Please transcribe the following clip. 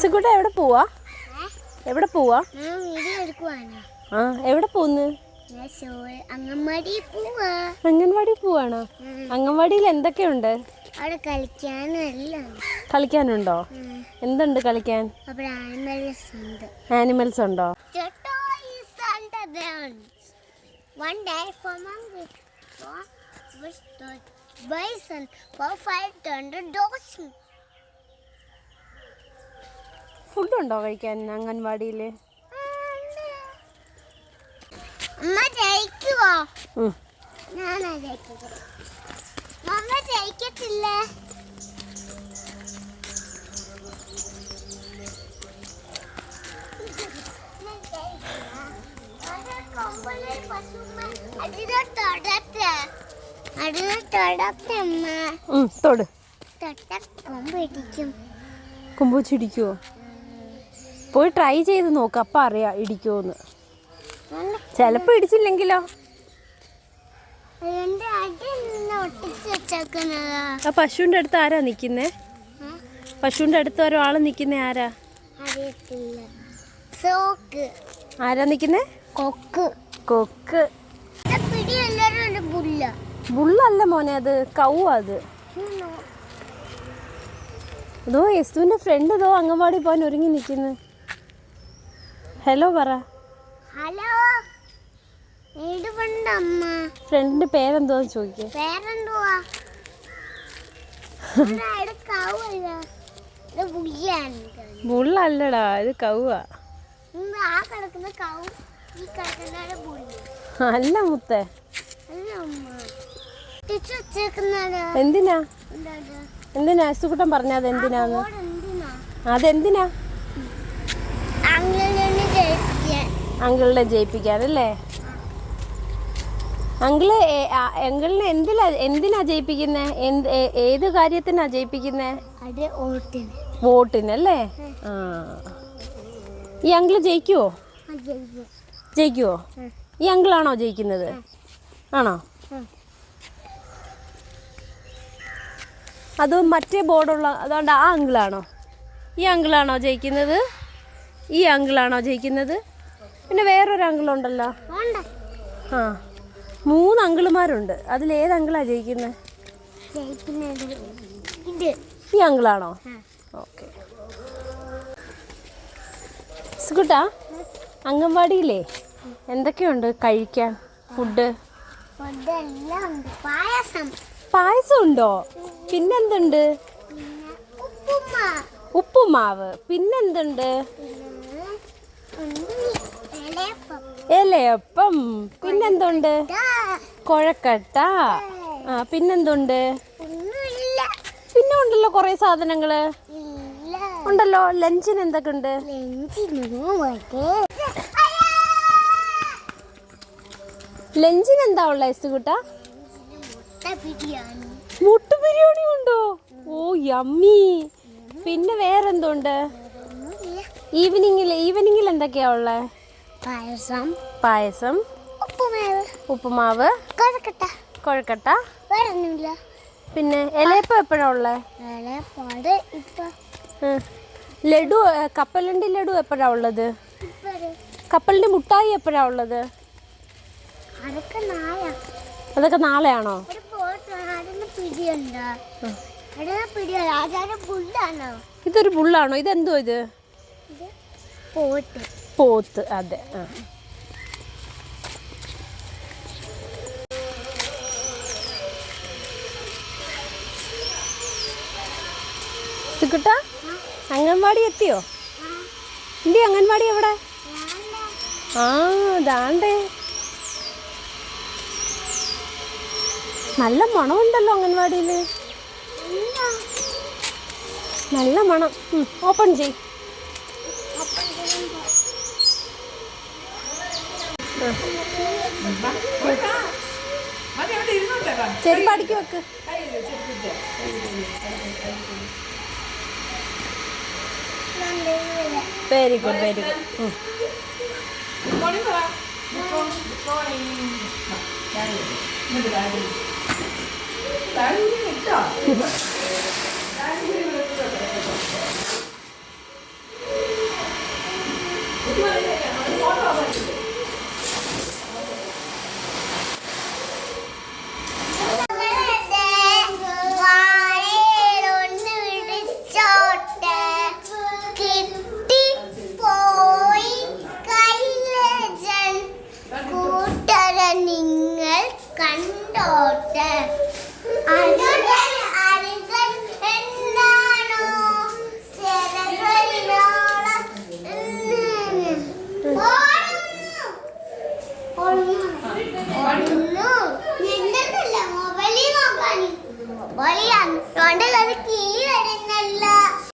സുഖൂട്ട എവിടെ പോവാ? എവിടെ പോവാ? ആ എവിടെ പോന്ന് അങ്കൻവാടി പോവാ. അംഗൻവാടി പോവാണോ? അംഗൻവാടിയിൽ എന്തൊക്കെയുണ്ട്? അവിടെ കളിക്കാനും കളിക്കാനുണ്ടോ? എന്തുണ്ട് കളിക്കാൻ? ആനിമൽസ് ഉണ്ട്. One day, for monkey, for was the bison, for five hundred dogs. ഫുഡുണ്ടോ കഴിക്കാൻ അംഗൻവാടിയിൽ അമ്മ ചിടിക്കുവോ ഉം. പോയി ട്രൈ ചെയ്ത് നോക്ക്. അപ്പം അറിയാം ഇടിക്കുമെന്ന് ചിലപ്പോൾ ഇടിച്ചില്ലെങ്കിലോ? ആ പശുവിന്റെ അടുത്ത് ആരാ നിൽക്കുന്നേ പശുവിന്റെ പശുവിന്റെ അടുത്ത് ഒരാൾ നിൽക്കുന്നേ ആരാ? ആരാ നിൽക്കുന്നേ കൊക്ക്. കൊക്ക്. ബുള്ളല്ല മോനെ അത് കൗ അത്. അതോ യെസ്തുവിന്റെ ഫ്രണ്ട് ഇതോ അംഗൻവാടി പോകാൻ ഒരുങ്ങി നിൽക്കുന്നു ഹലോ പറ. ഹലോ ഫ്രണ്ടിന്റെ പേരെന്തോ ചോദിക്കുക പേരെന്തുവാ? ബുള്ളല്ലടാ ഇത് കൗവാ അല്ല മുത്തേ. എന്തിനാ? എന്തിനാ? സുക്കുട്ടൻ പറഞ്ഞാ എന്തിനാന്ന്? ബോർഡ് എന്തിനാ? അതെന്തിനാ? അങ്കിളിനെ ജയിപ്പിക്കാനല്ലേ അങ്കിൾ അങ്കിളിനെ എന്തിലാ എന്തിനാ ജയിപ്പിക്കുന്നേ? എന്ത് ഏത് കാര്യത്തിനാ ജയിപ്പിക്കുന്നേ? വോട്ടിനല്ലേ ആ. ഈ അങ്കിൾ ജയിക്കുവോ? ജയിക്കുവോ. ഈ അങ്കിളാണോ ജയിക്കുന്നത്? ആണോ. അത് മറ്റേ ബോർഡുള്ള അതുകൊണ്ട് ആ അങ്കിളാണോ? ഈ അങ്കിളാണോ ജയിക്കുന്നത്? ഈ അങ്കിളാണോ ജയിക്കുന്നത്? പിന്നെ വേറൊരു അങ്കിളുണ്ടല്ലോ. ആ മൂന്ന് അങ്കിളുമാരുണ്ട്. അതിൽ ഏത് അങ്കിളാ ജയിക്കുന്നത് ഈ അങ്കിളാണോ. ഓക്കെ. സുഖട്ടാ അംഗൻവാടിയിലേ എന്തൊക്കെയുണ്ട് കഴിക്കാൻ? ഫുഡ്? പായസം പായസം. ഉണ്ടോ പിന്നെന്തുണ്ട്? പിന്നെ ഉപ്പുമാവ്. പിന്നെന്തുണ്ട്? ഇലയപ്പം പിന്നെന്തുണ്ട്? കൊഴക്കട്ട. ആ പിന്നെന്തുണ്ട്? പിന്നെ ഉണ്ടല്ലോ കുറെ സാധനങ്ങൾ. ഉണ്ടല്ലോ ലഞ്ചിന് എന്തൊക്കെ ഉണ്ട് ലെഞ്ചിനു എന്താ ഉള്ള എസ്തുകുട്ട മുട്ട ബിരിയാണി. മുട്ട ബിരിയാണി ഉണ്ടോ? ഓ യമ്മി. പിന്നെ വേറെന്തുണ്ട്? ഒന്നുമില്ല ഈവനിങ്ങിൽ ഈവനിങ്ങിൽ എന്തൊക്കെയാ ഉള്ളത് പായസം. പായസം. ഉപ്പുമാവ്. ഉപ്പുമാവ്. കൊഴക്കട്ട. കൊഴക്കട്ട. വേറെ ഒന്നുമില്ല പിന്നെ ഇലയപ്പം എപ്പോഴാ ഉള്ളത് ഇലയപ്പാട് ഇപ്പം ലഡു കപ്പലണ്ടി ലഡു എപ്പോഴാ ഉള്ളത്? കപ്പലിന്റെ മുട്ടായി എപ്പോഴാ ഉള്ളത്? അതൊക്കെ നാളെയാണോ? ഇതൊരു ബുള്ളാണോ ഇതെന്തോ ഇത്? ഇത് പോട്ട് പോത്ത് അതെ. ആ. സുക്കുട്ട അംഗൻവാടി എത്തിയോ? ഇന്റെ അംഗൻവാടി എവിടെ? ആ ദാണ്ടേ. നല്ല മണമുണ്ടല്ലോ അംഗൻവാടിയിൽ നല്ല മണം. ഓപ്പൺ ചെയ് ചെരുപ്പടിക്ക് വെക്ക്. Very good very good